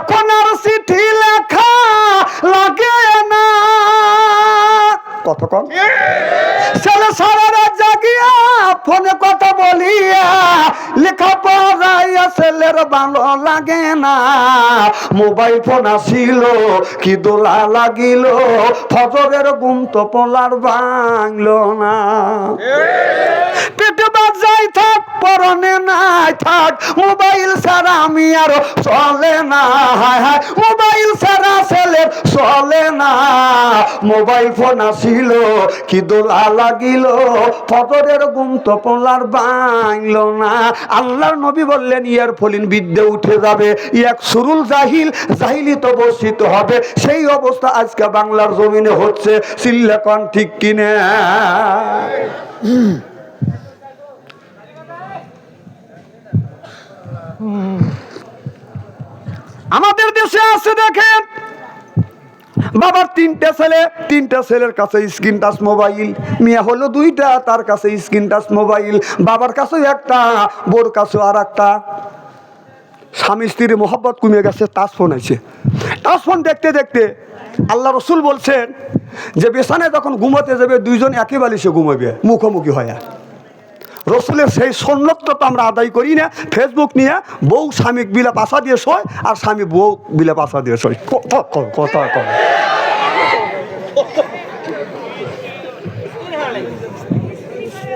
এখন চিঠি লেখা লাগে না। কত কম ছেলে সারা জাগিয়া ফোনে কথা বলিয়া লেখা পড়াইয়া ছেলের ভালো লাগে না। মোবাইল ফোন আসিল, কি দোলা লাগিল, ফজরের ঘুম তো পোলার ভাঙলো না। পেটে বাজাই থাক পরনে নাই থাক, মোবাইল ছাড়া আমি আর চলে না। হায় হায়, মোবাইল ছাড়া ছেলে চলে না। মোবাইল ফোন আসিল, কি দোলা লাগিল, ফজরের ঘুম তো পোলার ভাঙল না। আল্লাহর নবী বললেন, ইয়ার ফলিন বিদ্যে উঠে যাবে এক সুরুল জাহিল, জাহিলি তো বর্ষিত হবে। সেই অবস্থা আজকে বাংলার জমিনে হচ্ছে সিল্লাকন ঠিক কিনে? আমাদের দেশে আছে দেখেন। বাবার তিনটা ছেলে, তিনটা ছেলের কাছে স্ক্রিন টাচ মোবাইল, মিয়া হলো দুইটা, তার কাছে স্ক্রিন টাচ মোবাইল, বাবার কাছে একটা বোর কাছে আর একটা স্বামী স্ত্রীর মোহাব্বত কমে গেছে, টাচ ফোন আছে টাচ ফোন দেখতে দেখতে আল্লাহ রসুল বলছেন যে, বিছানায় যখন ঘুমাতে যাবে, দুইজন একই বালিশে ঘুমাবে, মুখোমুখি হয়। রসুলের সেই সন্ন্যত তো আমরা আদায় করি না। ফেসবুক নিয়ে বউ স্বামী বিলে পাশা দিয়ে শোয় আর স্বামী বউ বিলে পাশা দিয়ে শোয় কথা কথা কর।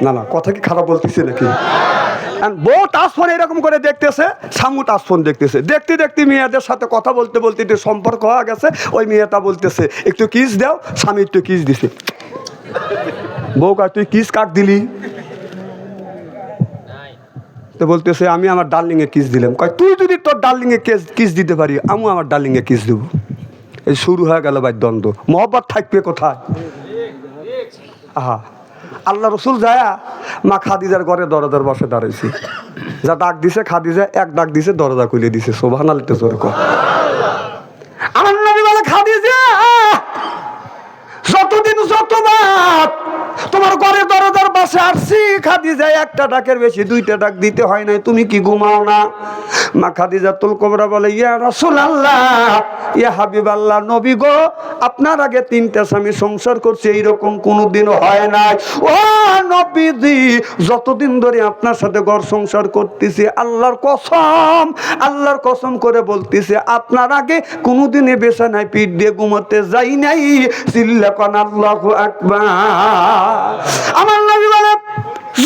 না না, কথা কি খারাপ বলতেছে নাকি? বউ টাচফোন এরকম করে দেখতেছে সামু টাচফোন দেখতেছে। দেখতে দেখতে মেয়েদের সাথে কথা বলতে বলতে একটু সম্পর্ক হয়ে গেছে, ওই মেয়েটা বলতেছে, একটু কিস দাও, স্বামী একটু কিস দিছে। বউ কার তুই কিস কাক দিলি? তো বলতেছে, আমি আমার ডার্লিং এ কিস দিলাম। কয়, তুই যদি তোর ডার্লিং এ কিস কিস দিতে পারি আমিও আমার ডার্লিং এ কিস দেবো। এই শুরু হয়ে গেল ভাই দ্বন্দ্ব। মহব্বত থাকবে কোথায়? আহা, আল্লাহ রসুল যায়া, মা খাদিজার ঘরে দরজার বসে দাঁড়াইছি। যা ডাক দিছে খাদিজা, এক ডাক দিছে, দরজা খুলে দিছে। সোভান আলিতে জোর কর খাদিজা, যতদিন যতবার তোমার ঘরে পাশে আসছি একটা ডাকের বেশি, দুইটা ডাক দিতে হয় নাই, তুমি কি ঘুমাও না? মা খাদিজা তুল বলে, ইয়া রাসূল আল্লাহ ইয়া হাবিব আল্লাহ নবী গো, আপনার আগে তিনটা স্বামী সংসার করছে, এইরকম কোনোদিনও হয় নাই। ও নবীজি, যতদিন ধরে আপনার সাথে ঘর সংসার করতেছি, আল্লাহর কসম আল্লাহর কসম করে বলতেছে, আপনার আগে কোনোদিনে বেছানায় পিঠ দিয়ে ঘুমাতে যাই নাই। চিল্লাকন আল্লাহ আকবার। আমার নবী বলে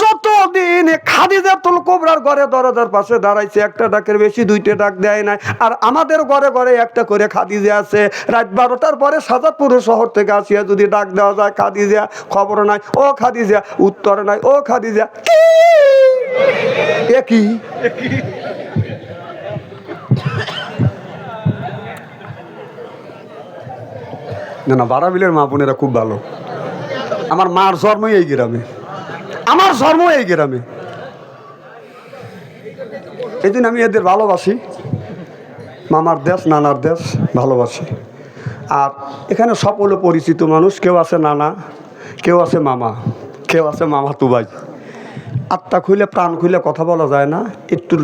যতদিন খাদিজাতুল কোবরার ঘরে দরজার পাশে দাঁড়াইছে, একটা ডাকের বেশি, দুইটা ডাক দেয় নাই। আর আমাদের ঘরে ঘরে একটা করে খাদিজা আছে। রাত বারোটার পরে সাজাদপুর শহর থেকে আসিয়া যদি ডাক দেওয়া যায়, খাদিজা, খবর নাই, ও খাদিজা, উত্তর নাই, ও খাদিজা, কি? এ না না, বারাবিলের মা বোনেরা খুব ভালো। আমার মার জন্মই এই গ্রামে। আমার জন্ম এই গ্রামে। জন্য আমি এদের ভালোবাসি। মামার দেশ, নানার দেশ ভালোবাসি। আর এখানে সকলে পরিচিত মানুষ, কেউ আছে নানা, কেউ আছে মামা, কেউ আছে মামা তুবাই। আত্মা খুলে প্রাণ খুলে কথা বলা যায় না, একটু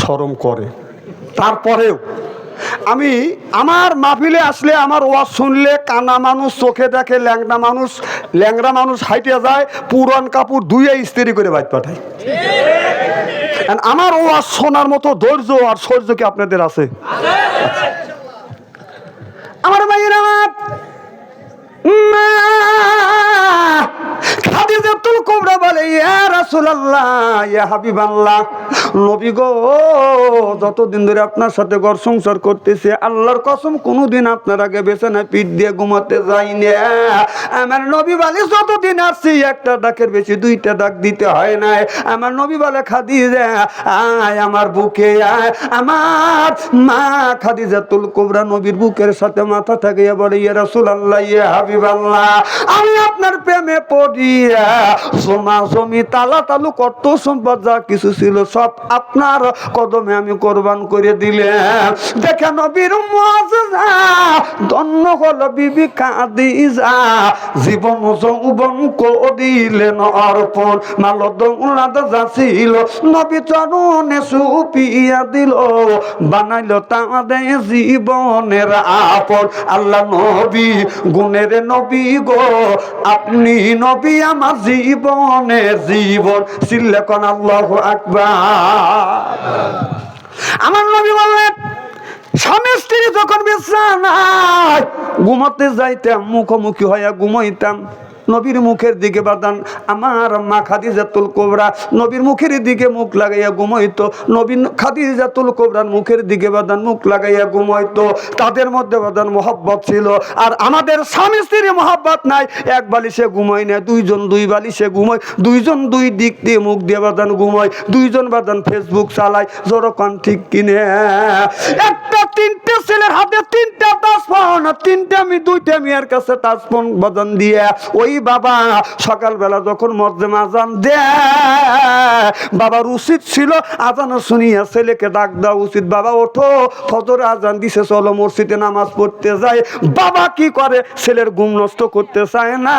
সরম করে। তারপরেও আমি আমার মাহফিলে আসলে আমার ওয়াজ শুনলে কানা মানুষ, চোখে দেখে ল্যাংড়া মানুষ ল্যাংড়া মানুষ হাইটে যায়, পুরান কাপড় ধুয়ে ইস্ত্রি করে বাইর পাঠায়। আমার ওয়াজ শোনার মতো ধৈর্য আর সৌর্য কি আপনাদের আছে? আমার ভাইয়ের আমার খাদিজাতুল কুবরা বলে, ইয়া রাসূলুল্লাহ, ইয়া হাবিবাল্লাহ। নবী গো ধরে আপনার সাথে ঘর সংসার করতেছে, আল্লাহর কসম আপনার আগে না পিঠ দিয়ে ঘুমাতে যাই না আমার নবী বলে আসছি একটা ডাকের বেশি, দুইটা ডাক দিতে হয় নাই। আমার নবী বলে, খাদিজা, আয় আমার বুকে, আয়। আমার মা খাদিজাতুল কুবরা নবীর বুকের সাথে মাথা থাকে বলে, ইয়া রাসূলুল্লাহ, ইয়া হাবিবাল্লাহ। আমি আপনার প্রেমে পড়িয়া জমা জমি, তালা তালু, কত সম্পদ, যা কিছু ছিল সব আপনার কদমে আমি কোরবান করে দিলাম। দেখে নবীর মজা ধন্য হলো বিবি কাদিজা। জীবন যৌবন করিলেন অর্পণ মাল দৌলাদ যাছিল নবী চরণে সুপিয়া দিল, বানাইল তাদের জীবনের আপন। আল্লাহ নবী, গুণের নবী গো, আপনি নবী আমার জীবনের জীবন। সিল্লেকন আল্লাহ আকবার। আমার নবী বললেন, স্বামী স্ত্রী যখন বিছানায় ঘুমাতে যাইতাম, মুখোমুখি হইয়া ঘুমাইতাম। নবীর মুখের দিকে বাদান। আমার মা খাদিজাতুল কোবরা নবীর মুখের দিকে মুখ লাগাইয়া ঘুমাইতো। নবীন খাদিজাতুল কোবরার মুখের দিকে বাদান মুখ লাগাইয়া ঘুমাইতো। তাদের মধ্যে বাদান মোহাব্বত ছিল। আর আমাদের স্বামী স্ত্রীর মোহাব্বত নাই। এক বালিশে ঘুমাই না দুইজন দুই বালিশে ঘুমাই। দুইজন দুই দিক দিয়ে মুখ দিয়ে বাদান ঘুমাই। দুইজন বাদান ফেসবুক চালাই জোরকান ঠিক কিনে। একটা তিনটে ছেলের হাতে তিনটা টাচফোন তিনটা আমি, দুইটা মেয়ের কাছে টাচফোন বাদান দিয়ে। ওই বাবা, সকালবেলা যখন মর্দে আজান দে বাবার উচিত ছিল আজান শুনিয়া ছেলেকে ডাক দেওয়া উচিত। বাবা, ওঠো, ফজর আজান দিছে, চলো মসজিদে নামাজ পড়তে যায় বাবা কি করে? ছেলের ঘুম নষ্ট করতে চায় না।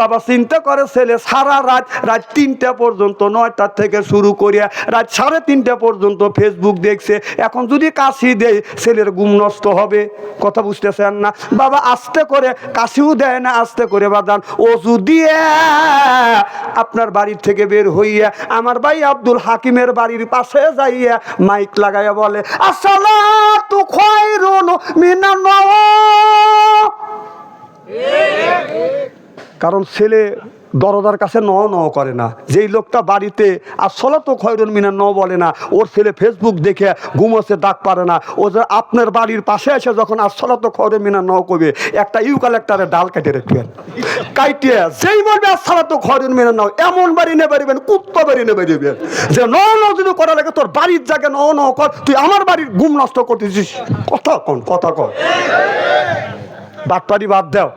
বাবা চিন্তা করে, ছেলে সারা রাত রাত তিনটা পর্যন্ত, নয়টা থেকে শুরু করিয়া রাত সাড়ে তিনটা পর্যন্ত ফেসবুক দেখছে। এখন যদি কাশি দেয়, ছেলের ঘুম নষ্ট হবে। কথা বুঝতেছেন না? বাবা আস্তে করে, কাশিও দেয় না, আস্তে করে বাদান অজু দিয়ে আপনার বাড়ির থেকে বের হইয়া আমার ভাই আব্দুল হাকিমের বাড়ির পাশে যাইয়া মাইক লাগাইয়া বলে আসসালাতু খায়রুন মিনান নাওম কারণ ছেলে দরদার কাছে ন ন করে না। যেই লোকটা বাড়িতে আর সলা তো খয়রুন মিনা ন বলে না, ওর ছেলে ফেসবুক দেখে ঘুমোছে ডাক পারে না। ও যে আপনার বাড়ির পাশে এসে যখন আর সলা তো খয়রুন মিনা ন কবে একটা ইউ কালেক্টারে ডাল কেটে রাখবেন। কাইটিয়ে, যেই বলবে আর সলা তো খয়রুন মিনা নাও, এমন বাড়ি নেবে পারিবেন কুত্ত বাড়ি নেবে দিবেন। যে ন ন যদি করা লাগে, তোর বাড়ির জায়গা ন ন কর, তুই আমার বাড়ির ঘুম নষ্ট করতেছিস। কথা কন কথা কন। বাটপাড়ি বাদ দাও।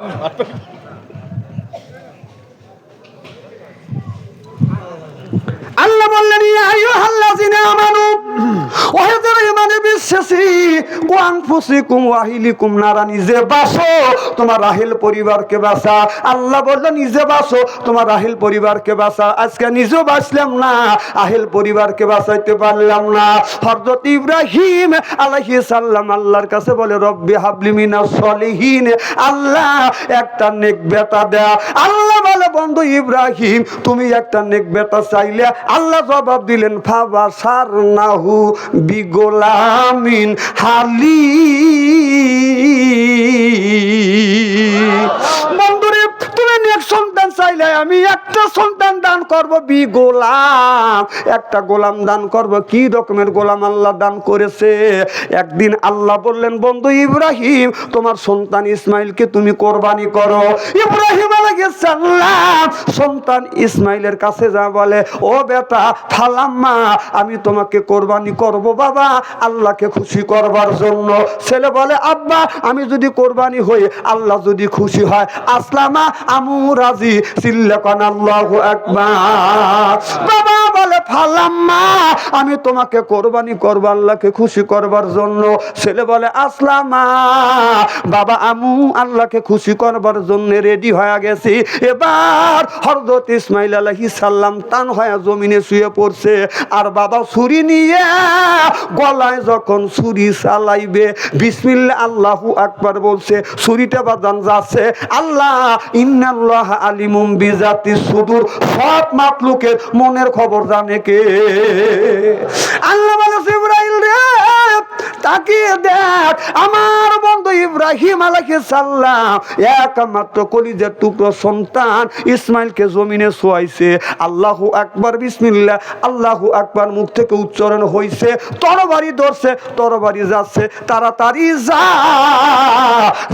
আল্লাহ বললেন ইয়া আইয়ুহাল্লাযিনা আমানু ওহে যারা ইমানে বিশ্বাসী কু আনফুসিকুম ওয়া আহলিকুম নারা নিজে বাসো। তোমার রাহিল পরিবারকে বাঁচা আল্লাহ বললেন নিজে বাসো। তোমার রাহিল পরিবারকে বাঁচা আজকে নিজেও বাঁচলাম না আহিল পরিবারকে বাঁচাইতে পারলাম না। হযরত ইব্রাহিম আলাইহিস সালাম আল্লাহর কাছে বলে, রব্বি হাবলি মিনাস সলিহিন। আল্লাহ, একটা নেক বেটা দেয়া আল্লাহ বলে, বন্ধু ইব্রাহিম, তুমি একটা নেক বেটা চাইলে? আল্লাহ জবাব দিলেন ফাবা সার নাহু বিগোলামিন হালি। নেক সন্তান চাইলে আমি একটা সন্তান দান করব বি গোলাম। একটা গোলাম দান করব কি রকমের গোলাম আল্লাহ দান করেছে? একদিন আল্লাহ বললেন, বন্ধু ইব্রাহিম, তোমার সন্তান ইসমাইলকে তুমি কোরবানি করো। ইব্রাহিম আলাইহিস সালাম সন্তান ইসমাইলের কাছে যা বলে, ও বেটা, ফালাম্মা, আমি তোমাকে কোরবানি করব বাবা, আল্লাহকে খুশি করবার জন্য। ছেলে বলে, আব্বা, আমি যদি কোরবানি হই, আল্লাহ যদি খুশি হয়। আসলামা, আমু রাজি, সিল্লাকান আল্লাহু বাবা বলে, ফালাম্মা, আমি তোমাকে কোরবানি করব আল্লাহকে খুশি করবার জন্য। ছেলে বলে, আসলামা। বাবা, আমু, আল্লাহকে খুশি করবার জন্য রেডি হয়ে গেছি। এবার হরদত ইসমাইল আলাইহিস সালাম টান হয়ে জমিনে শুয়ে পড়ছে। আর বাবা ছুরি নিয়ে গলায় যখন ছুরি চালাইবে বিসমিল্লা আল্লাহু আকবার বলছে, ছুরিটা বাদান যাচ্ছে। আল্লাহ, ইন্নাল্লাহ আলিমুম বিজাতি মাতলুকের মনের খবর জানে কে? আল্লাহ ইব্রাহিম রে, তাকিয়ে দেখ, আমার বন্ধু ইব্রাহিম আলাইহিস সালাম একমাত্র কলিজার টুকরো সন্তান ইসমাইলকে জমিনে শোয়াইছে। আল্লাহু আকবার, বিসমিল্লাহ, আল্লাহু আকবার, মুখ থেকে উচ্চারণ হইছে, তরবারি ধরছে, তরবারি যাচ্ছে, তাড়াতাড়ি যা,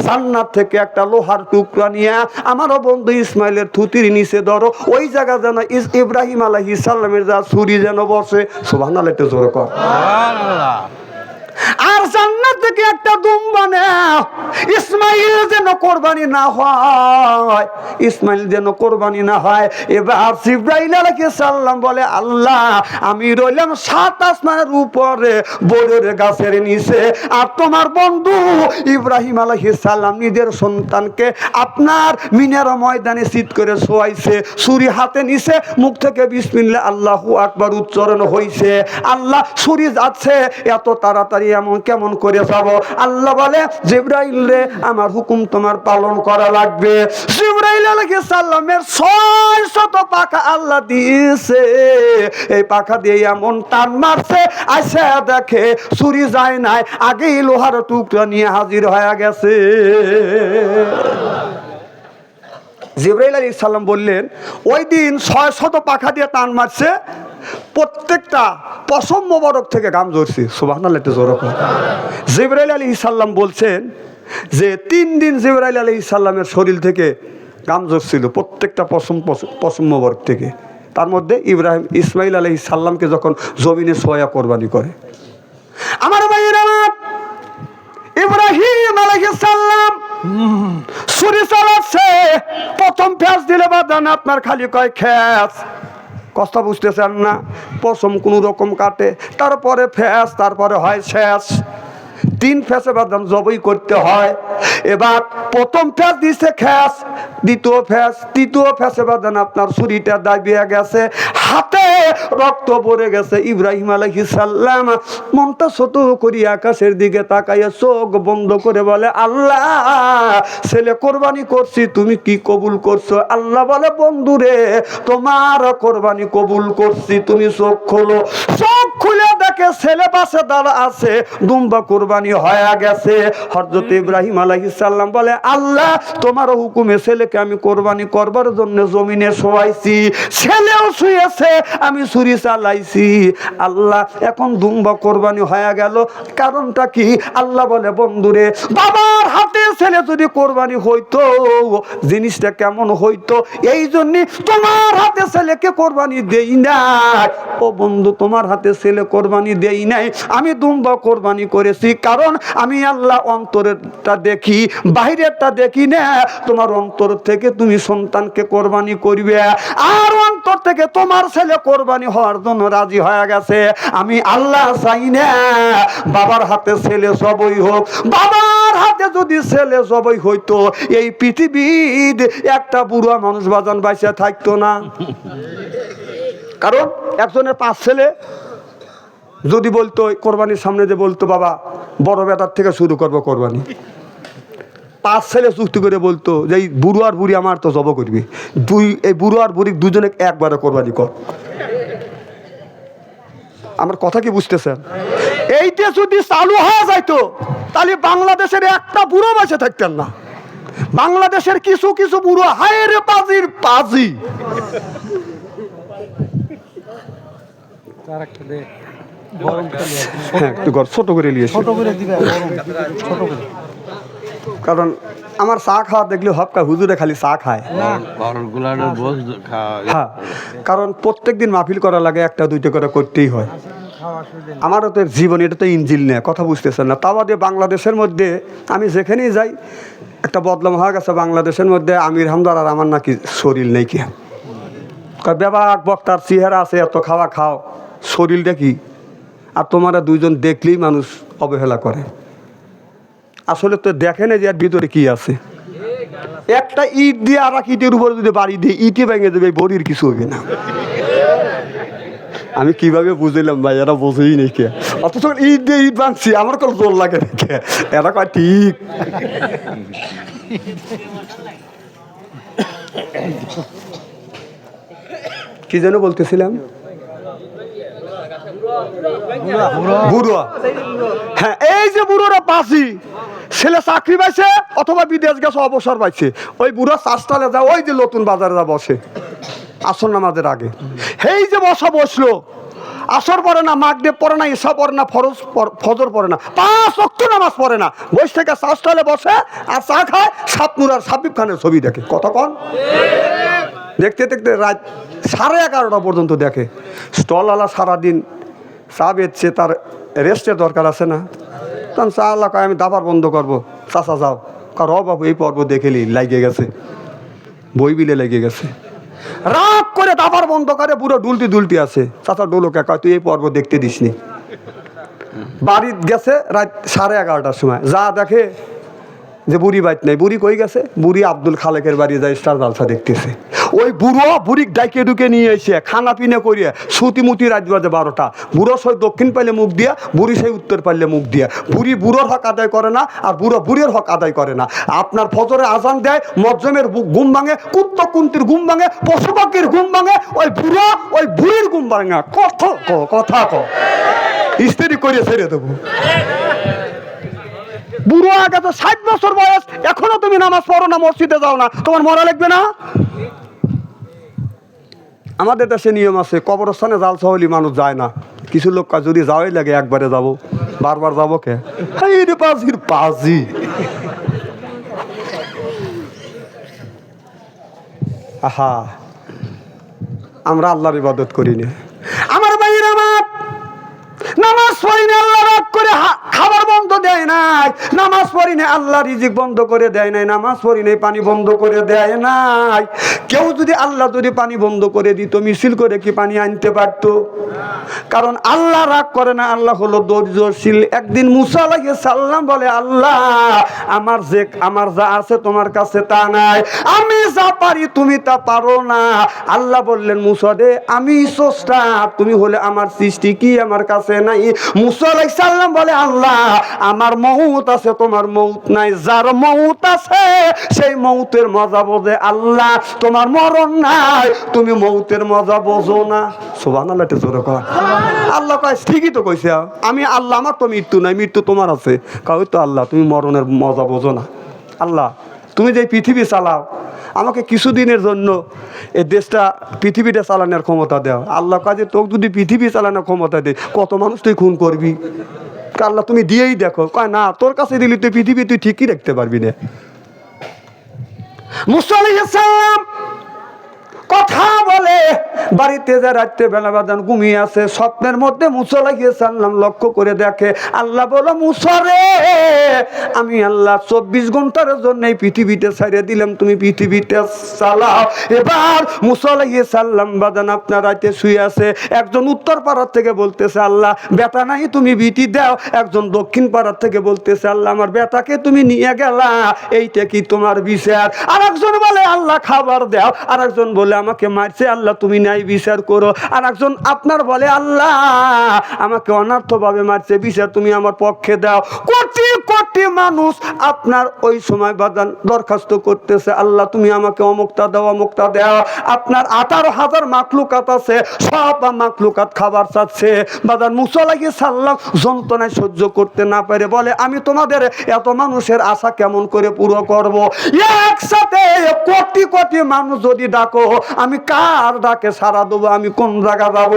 জান্নাত থেকে একটা লোহার টুকরা নিয়ে আমারও বন্ধু ইসমাইলের থুতির নিচে ধরো। ওই জায়গা যেন ইব্রাহিম আলাইহিস ইসাল্লামের যা ছুরি যেন বসে। সোভান একটু জোর কর। আর জান্নাত থেকে একটা দুম্বা নেও ইসমাইল যেন কোরবানি না হয়। ইসমাইল যেন কোরবানি না হয়। এবার জিব্রাইল আলাইহিস সালাম বলে, আল্লাহ, আমি রইলাম সাত আসমানের উপরে বড়ের গাছের নিচে। আর তোমার বন্ধু ইব্রাহিম আলাইহিস সালাম নিজের সন্তানকে আপনার মিনার ময়দানে শীত করে শোয়াইছে। ছুরি হাতে নিছে, মুখ থেকে বিসমিল্লা আল্লাহু আকবার উচ্চারণ হইছে। আল্লাহ, ছুরি যাচ্ছে, এত তাড়াতাড়ি এমন কেমন করে যাব আল্লাহ বলে, জিব্রাইল রে, আমার হুকুম তোমার পালন করা লাগবে। জিব্রাইল আলাইহিস সালামের ছয় শত পাখা আল্লাহ দিয়েছে। এই পাখা দিয়ে এমন টান মারছে, আইসা দেখে ছুরি যায় নাই, আগেই লোহার টুকরা নিয়ে হাজির হয়ে গেছে। জিব্রাইল আলী সাল্লাম বললেন, ওই দিন ছয় শত পাখা দিয়ে টান মারছে প্রত্যেকটা পশম মোবারক থেকে গাম ঝরছে সুবাহ জোরক জিব্রাইল আলী সাল্লাম বলছেন যে, তিন দিন জিব্রাইল আলী সাল্লামের শরীর থেকে গাম ঝরছিল প্রত্যেকটা পশম, পশম- মোবারক থেকে। তার মধ্যে ইব্রাহিম, ইসমাইল আলহি সাল্লামকে যখন জমিনে সোয়া কোরবানি করে। আমার আমার, ইব্রাহিম আলাইহিস সালাম ছুরি প্রথম ফ্যাস দিলে বাদান, আপনার খালি কয় খ্যাস কথা চান না, পশম কোনো রকম কাটে, তারপরে ফ্যাস তারপরে হয় শেষ। তিন ফ্যাসে বাদাম জবই করতে হয়। এবার প্রথম ফ্যাস দিছে খ্যাস দ্বিতীয় ফ্যাস তৃতীয় ফ্যাসে বাদান আপনার ছুরিটা দাবিয়ে গেছে। হাতে রক্ত পড়ে গেছে ইব্রাহিম আলাইহিস সালাম। মনটা ছোট করি আকাশের দিকে তাকাইয়া চোখ বন্ধ করে বলে, আল্লাহ, ছেলে কোরবানি করছি, তুমি কি কবুল করছ? আল্লাহ বলে বন্ধুরে তোমার কোরবানি কবুল করছি, তুমি চোখ খোলো। চোখ খুলে দেখে ছেলে পাশে দাঁড়া আছে, দুম্বা কোরবানি হয়ে গেছে। হজরত ইব্রাহিম আলাইহিস সালাম বলে, আল্লাহ, তোমার হুকুমে ছেলেকে আমি কোরবানি করবার জন্য জমিনে শোয়াইছি। ছেলেও শুয়েছে, আমি ছুরি চালাইছি। আল্লাহ এখন দুম্বা কোরবানি হয়ে গেল। কারণটা কি? আল্লাহ বলে, বন্ধুরে, বাবার হাতে ছেলে যদি কোরবানি হইতো, জিনিসটা কেমন হইতো? এই জন্য তোমার হাতে ছেলেকে কোরবানি দেই নাই। ও বন্ধু, তোমার হাতে ছেলে কোরবানি দেই নাই। আমি দুম্বা কোরবানি করেছি, কারণ আমি আল্লাহ অন্তরেরটা দেখি বাইরেরটা দেখি না। তোমার অন্তর থেকে তুমি সন্তানকে কোরবানি করবে, আর অন্তর থেকে তোমার ছেলে কোরবানি হওয়ার জন্য রাজি হয়ে গেছে। আমি আল্লাহ চাই না বাবার হাতে ছেলে সবই হোক। বাবার হাতে যদি ছেলে সবই হইতো, এই পৃথিবীর একটা বুড়া মানুষ বাজান বাইসে থাকতো না। কারণ একজনের পাঁচ ছেলে যদি বলতো, কোরবানির সামনে যে বলতো, বাবা, বড় বেটার থেকে শুরু করব কোরবানি। পাঁচ ছেলে চুক্তি করে বলতো, যে এই বুড়ো আর বুড়ি আমার তো জব করবি। দুই, এই বুড়ো আর বুড়ি দুজনে একবারে কোরবানি কর। আমার কথা কি বুঝতেছেন? এইটা যদি চালু হওয়া যাইতো তাহলে বাংলাদেশের একটা বুড়ো বেঁচে থাকতেন না। বাংলাদেশের কিছু কিছু বুড়ো হায়ের পাজির পাজি। হ্যাঁ ছোট করে নিয়ে ছোট করে দিবে ছোট করে। কারণ আমার চা খাওয়া দেখলে হপকা হুজুরে খালি চা খায়। হ্যাঁ কারণ প্রত্যেক দিন মাহফিল করা লাগে একটা দুইটা করে করতেই হয়। আমারও তো জীবন এটা তো ইঞ্জিল নেই কথা বুঝতেছেন না। তাও দিয়ে বাংলাদেশের মধ্যে আমি যেখানেই যাই একটা বদলাম হয়ে গেছে বাংলাদেশের মধ্যে আমির হামদার আর আমার নাকি শরীর নেই কি বেবাক বক্তার চেহারা আছে এত খাওয়া খাও শরীর দেখি। আর তোমারা দুইজন দেখলেই মানুষ অবহেলা করে। আসলে তো দেখে না যে এর ভিতরে কি আছে। একটা ইট দিয়ে আর এক ইটের উপরে যদি বাড়ি দিয়ে ইটে ভেঙে দেবে বড়ির কিছু হবে না। আমি কীভাবে বুঝলাম ভাই, এরা বোঝেই নেই কে। অথচ ইট দিয়ে ইট ভাঙছি, আমার কোনো জোর লাগে না কে। এরা কয় ঠিক। কি যেন বলতেছিলাম? বুড়ো। হ্যাঁ এই যে বুড়োরা পাশি, ছেলে চাকরি পাইছে অথবা বিদেশ গেছে, অবসর পাইছে। ওই বুড়ো চাষটালে যা ওই যে নতুন বাজারে যা বসে। আসর নামাজের আগে। এই যে বসা বসল, আসর পড়ে না মাগদেব পড়ে না, ঈশা পড়ে না, ফরজ ফজর পড়ে না, পাঁচ অক্ট নামাজ পড়ে না। বস থেকে চাষটালে বসে আর চা খায় সাতনুর আর সাবিব খানের ছবি দেখে। কতক্ষণ দেখতে দেখতে রাত সাড়ে এগারোটা পর্যন্ত দেখে। স্টলওয়ালা সারাদিন চা বেচছে তার রেস্টের দরকার আছে না। তখন চা আল্লাহ আমি দাবার বন্ধ করব। চাচা যাও। কার বাবু এই পর্ব দেখেলি লাগে গেছে। বই বিলে লেগে গেছে। রাগ করে দাবার বন্ধ করে পুরো ডুলতি ডুলতি আছে। চাচা ডোলোকে কয়, তুই এই পর্ব দেখতে দিসনি। বাড়ি গেছে রাত সাড়ে এগারোটার সময়। যা দেখে যে বুড়ি বাইত নেই। বুড়ি কই গেছে? বুড়ি আব্দুল খালেকের বাড়ি যায় স্টার জালসা দেখতেছে। ওই বুড়ো বুড়ি ডাইকে ঢুকে নিয়ে এসে খানা পিনে করিয়ে সুতি মুতি রাত বাজে বারোটা। বুড়ো সেই দক্ষিণ পাইলে মুখ দিয়া, বুড়ি সেই উত্তর পাইলে মুখ দিয়া। বুড়ি বুড়োর হক আদায় করে না আর বুড়ো বুড়ির হক আদায় করে না। আপনার ফজরে আজান দেয়, মজ্জমের ঘুম ভাঙে, কুত্ত কুন্তির ঘুম ভাঙে, পশু পাখির ঘুম ভাঙে, ওই বুড়ো, ওই বুড়ির ঘুম ভাঙে কথা ক কথা ক। স্ত্রী করে ছেড়ে দেবো। বুড়ো আগে তো ষাট বছর বয়স, এখনও তুমি নামাজ পড়ো না, মসজিদে যাও না। তোমার মরা লাগবে না? আমাদের দেশে নিয়ম আছে, কবরস্থানে জাল সহলি মানুষ যায় না। কিছু লোক যদি যাওয়াই লাগে, একবারে যাব। বারবার যাব কে? পাজির পাজি আহা, আমরা আল্লাহর ইবাদত করি না। আমার বাইরে আমার নামাজ পড়ি না, আল্লাহ রাগ করে খাবার বন্ধ দেয় নাই। নামাজ পড়ি না আল্লাহ রিজিক বন্ধ করে দেয় নাই। নামাজ পড়ি নাই, পানি বন্ধ করে দেয় নাই। কেউ যদি আল্লাহ যদি পানি বন্ধ করে দিত, মিছিল করে কি পানি আনতে পারতো? কারণ আল্লাহ রাগ করে না, আল্লাহ হলো ধৈর্যশীল। একদিন মুসা লাগে সাল্লাম বলে, আল্লাহ, আমার যে, আমার যা আছে তোমার কাছে তা নাই। আমি যা পারি তুমি তা পারো না। আল্লাহ বললেন, মুসা দে, আমি স্রষ্টা। তুমি হলে আমার সৃষ্টি, কি আমার কাছে নাই? মুসা আলাইহিস সাল্লাম বলে, আল্লাহ আমার মৌত আছে তোমার মৌত নাই। যার মৌত আছে সেই মৌতের মজা বোঝে আল্লাহ। তোমার মরণ নাই তুমি মৌতের মজা বোঝো না। সুবহানাল্লাহ এটা জোরে কয় আল্লাহ কয় ঠিকই তো কইছে। আমি আল্লাহ আমার তো মৃত্যু নাই মৃত্যু তোমার আছে। কয় তো আল্লাহ তুমি মরণের মজা বোঝো না। আল্লাহ তুমি যে পৃথিবী চালাও আমাকে কিছুদিনের জন্য এই দেশটা পৃথিবীটা চালানোর ক্ষমতা দাও। আল্লাহ কাজে তোকে যদি পৃথিবী চালানোর ক্ষমতা দে কত মানুষ তুই খুন করবি? তা আল্লাহ তুমি দিয়েই দেখো। কয়, না, তোর কাছে দিলি, তুই পৃথিবী তুই ঠিকই দেখতে পারবি না। মুসা আলাইহিস সালাম কথা বলে। বাড়িতে যে রাত্রে বেলা বাজান ঘুমিয়ে আছে, স্বপ্নের মধ্যে মুসা লাগিয়ে সাল্লাম লক্ষ্য করে দেখে আল্লাহ বলো মুসরে আমি আল্লাহ চব্বিশ ঘণ্টার জন্য এই পৃথিবীতে ছাড়িয়ে দিলাম, তুমি পৃথিবীতে চালাও। এবার মুসা লাগিয়ে সাল্লাম বাজান আপনার রাতে শুয়ে আছে। একজন উত্তর পাড়ার থেকে বলতেছে, আল্লাহ বেটা নাই, তুমি বিটি দাও। একজন দক্ষিণ পাড়ার থেকে বলতেছে, আল্লাহ, আমার বেটাকে তুমি নিয়ে গেলা, এইটা কি তোমার বিচার? আর একজন বলে, আল্লাহ, খাবার দাও। আর একজন বলে আমাকে মারছে, আল্লাহ তুমি নাই বিচার করো। আর একজন আপনার বলে, আল্লাহ, আমাকে অনার্থভাবে মারছে, বিচার তুমি আমার পক্ষে দাও। কোটি কোটি মানুষ আপনার ওই সময় বাদান দরখাস্ত করতেছে, আল্লাহ, তুমি আমাকে অমুকটা দাও অমুকটা দাও। আপনার আঠারো হাজার মাকলুকাত আছে, সব মাকলুকাত খাবার চাচ্ছে। বাদান মুসলাকে সাল্লাম যন্ত্রণায় সহ্য করতে না পারে, বলে, আমি তোমাদের এত মানুষের আশা কেমন করে পুরো করব? একসাথে কোটি কোটি মানুষ যদি ডাকো, আমি কার ডাকে সারা দেবো? আমি কোন জায়গা যাব?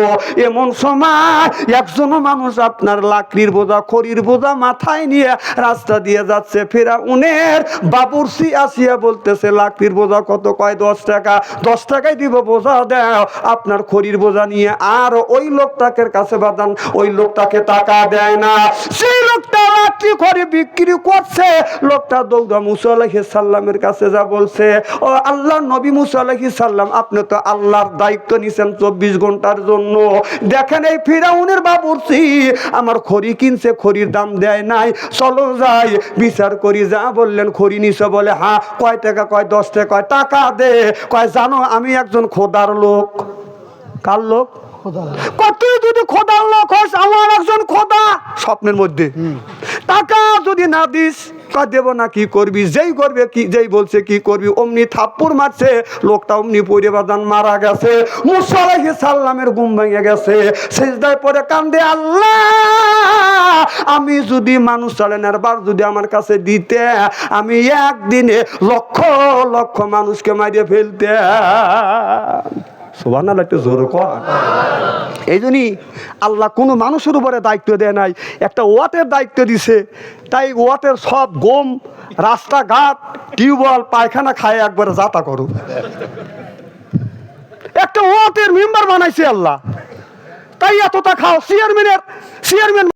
এমন সময় একজনও মানুষ আপনার লাকড়ির বোঝা, খড়ির বোঝা মাথায় নিয়ে রাস্তা দিয়ে যাচ্ছে ফেরা উনের বাবুরসি আসিয়া বলতেছে, লাকড়ির বোঝা কত কয়? দশ টাকা। দশ টাকায় দিব বোঝা, দাও। আপনার খড়ির বোঝা নিয়ে আর ওই লোকটাকে কাছে বাদান ওই লোকটাকে টাকা দেয় না। সেই লোকটা লাকড়ি খড়ি বিক্রি করছে। লোকটা দৌড়া মুসা আলাইহিস সাল্লামের কাছে যা বলছে, ও আল্লাহ, নবী মুসা আলাইহিস সাল্লাম, আপনি তো আল্লাহর দায়িত্ব নিছেন চব্বিশ ঘণ্টার জন্য। দেখেন এই ফিরাউনের বাবুরসি আমার খড়ি কিনছে, খড়ির দাম দেয় নাই। চলো যাই বিচার করি যা বললেন খড়ি নিছে বলে হা কয় টাকা কয় দশ টাকা কয় টাকা দে। কয় জানো আমি একজন খোদার লোক। কার লোক? কত যদি খোদার লোক হস আমার একজন খোদা। স্বপ্নের মধ্যে। টাকা যদি না দিস কয় দেব না কি করবি যেই করবে কি যেই বলছে কি করবি অমনি থাপ্পুর মারছে লোকটা অমনি পরে বাদান মারা গেছে মুসালাহি সাল্লামের ঘুম ভেঙে গেছে। সেজদায় পরে কান্দে, আল্লাহ, আমি যদি মানুষ চালানোর বার যদি আমার কাছে দিতে, আমি একদিনে লক্ষ লক্ষ মানুষকে মারিয়ে ফেলতে। সোভান একটু জোর এই জন্যই আল্লাহ কোনো মানুষের উপরে দায়িত্ব দেয় নাই। একটা দায়িত্ব দিছে। তাই ওয়াটের সব গম, রাস্তাঘাট, টিউবওয়েল, পায়খানা খায় একবারে যাতা করো। একটা ওয়াটের মেম্বার বানাইছে আল্লাহ। তাই এতটা খাও। চেয়ারম্যানের চেয়ারম্যান